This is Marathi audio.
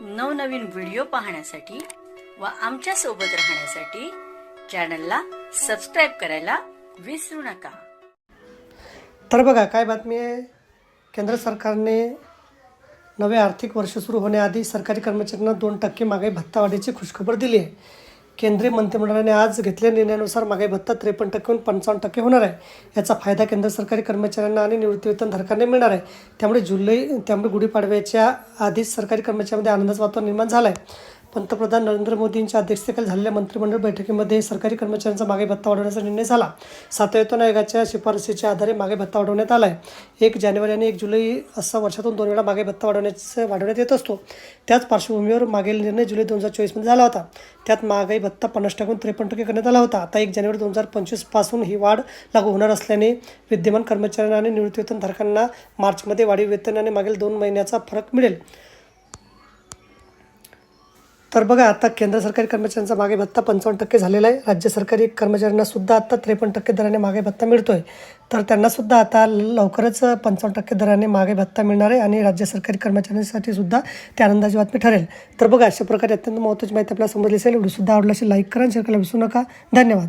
नवनवीन व्हिडिओ पाहण्यासाठी व आमच्यासोबत राहण्यासाठी चॅनलला सबस्क्राईब करायला विसरू नका. तर बघा काय बातमी आहे? केंद्र सरकारने नवे आर्थिक वर्ष सुरू होण्याआधी सरकारी कर्मचाऱ्यांना दोन टक्के महागाई भत्तावाढीची खुशखबर दिली आहे. केंद्रीय मंत्रिमंडळाने आज घेतलेल्या निर्णयानुसार मागे भत्ता त्रेपन्न टक्केहून पंचावन्न टक्के होणार आहे. याचा फायदा केंद्र सरकारी कर्मचाऱ्यांना आणि निवृत्तीवेतनधारकांना मिळणार आहे. त्यामुळे जुलै त्यामुळे गुढीपाडव्याच्या आधीच सरकारी कर्मचाऱ्यांमध्ये आनंदाचं वातावरण निर्माण झालं आहे पंतप्रधान नरेंद्र मोदींच्या अध्यक्षतेखाली झालेल्या मंत्रिमंडळ बैठकीमध्ये सरकारी कर्मचाऱ्यांचा मागे भत्ता वाढवण्याचा निर्णय झाला. सातवेतन आयोगाच्या शिफारसीच्या आधारे मागे भत्ता वाढवण्यात आला आहे एक जानेवारी आणि एक जुलै असा वर्षातून दोन वेळा मागे भत्ता वाढवण्याचा वाढवण्यात येत असतो. त्याच पार्श्वभूमीवर मागील निर्णय जुलै दोन हजार चोवीसमध्ये झाला होता. त्यात महागाई भत्ता पन्नास टक्क्याहून त्रेपन्न टक्के करण्यात आला होता. आता एक जानेवारी दोन हजार पंचवीसपासून ही वाढ लागू होणार असल्याने विद्यमान कर्मचाऱ्यांना आणि निवृत्तीवेतनधारकांना मार्चमध्ये वाढीव वेतन आणि मागील दोन महिन्याचा फरक मिळेल. तर बघा आता केंद्र सरकारी कर्मचाऱ्यांचा मागे भत्ता पंचावन्न टक्के झालेला आहे. राज्य सरकारी कर्मचाऱ्यांना सुद्धा आता त्रेपन्न टक्के दराने मागे भत्ता मिळतो आहे तर त्यांना सुद्धा आता लवकरच पंचावन्न टक्के दराने मागे भत्ता मिळणार आहे आणि राज्य सरकारी कर्मचाऱ्यांसाठी सुद्धा ते आनंदाची बातमी ठरेल. तर बघा अशा प्रकारे अत्यंत महत्त्वाची माहिती आपल्याला समजली असेल व्हिडिओ सुद्धा आवडला असेल लाईक करा शेअर करायला विसरू नका. धन्यवाद.